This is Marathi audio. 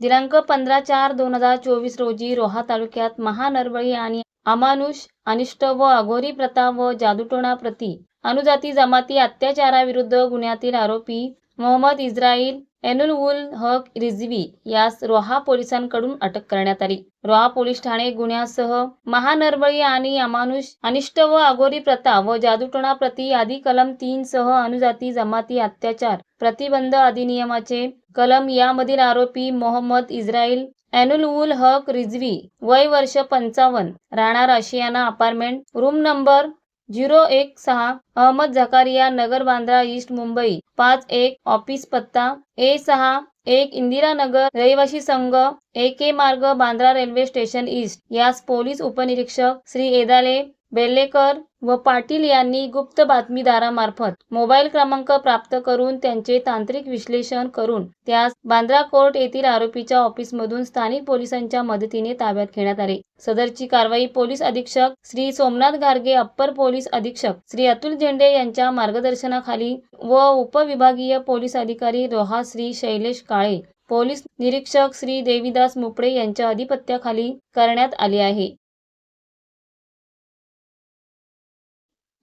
दिनांक पंधरा चार दोन हजार चोवीस रोजी रोहा तालुक्यात महानरबळी आणि अमानुष अनिष्ट व अघोरी प्रथा व जादूटोणा प्रती अनुजाती जमाती अत्याचाराविरुद्ध गुन्ह्यातील आरोपी मोहम्मद इस्राईल एनुल उल हक रिझवी यास रोहा पोलिसांकडून अटक करण्यात आली. रोहा पोलीस ठाणे गुन्ह्यासह महानरबळी आणि अमानुष अनिष्ट व अगोरी प्रथा व जादूटोणा प्रती आदी कलम तीन सह अनुजाती जमाती अत्याचार प्रतिबंध अधिनियमाचे कलम यामधील आरोपी मोहम्मद इस्राईल एनुल उल हक रिझवी वय वर्ष पंचावन्न राहणार Ashiyana apartment room number zero एक सहा अहमद झकारिया नगर बांद्रा ईस्ट मुंबई पाच एक ऑफिस पत्ता ए सहा एक इंदिरानगर रहिवासी संघ A K Marg Bandra railway station east. यास पोलीस उपनिरीक्षक श्री एदाले बेल्लेकर व पाटील यांनी गुप्त बातमीदारामार्फत मोबाईल क्रमांक प्राप्त करून त्यांचे तांत्रिक विश्लेषण करून त्यास बांद्रा कोर्ट येथील आरोपीच्या ऑफिसमधून स्थानिक पोलिसांच्या मदतीने ताब्यात घेण्यात आले. सदरची कारवाई पोलीस अधीक्षक श्री सोमनाथ गार्गे अप्पर पोलीस अधीक्षक श्री अतुल झेंडे यांच्या मार्गदर्शनाखाली व उपविभागीय पोलीस अधिकारी रोहा श्री शैलेश काळे पोलीस निरीक्षक श्री देवीदास मुपडे यांच्या अधिपत्याखाली करण्यात आली आहे.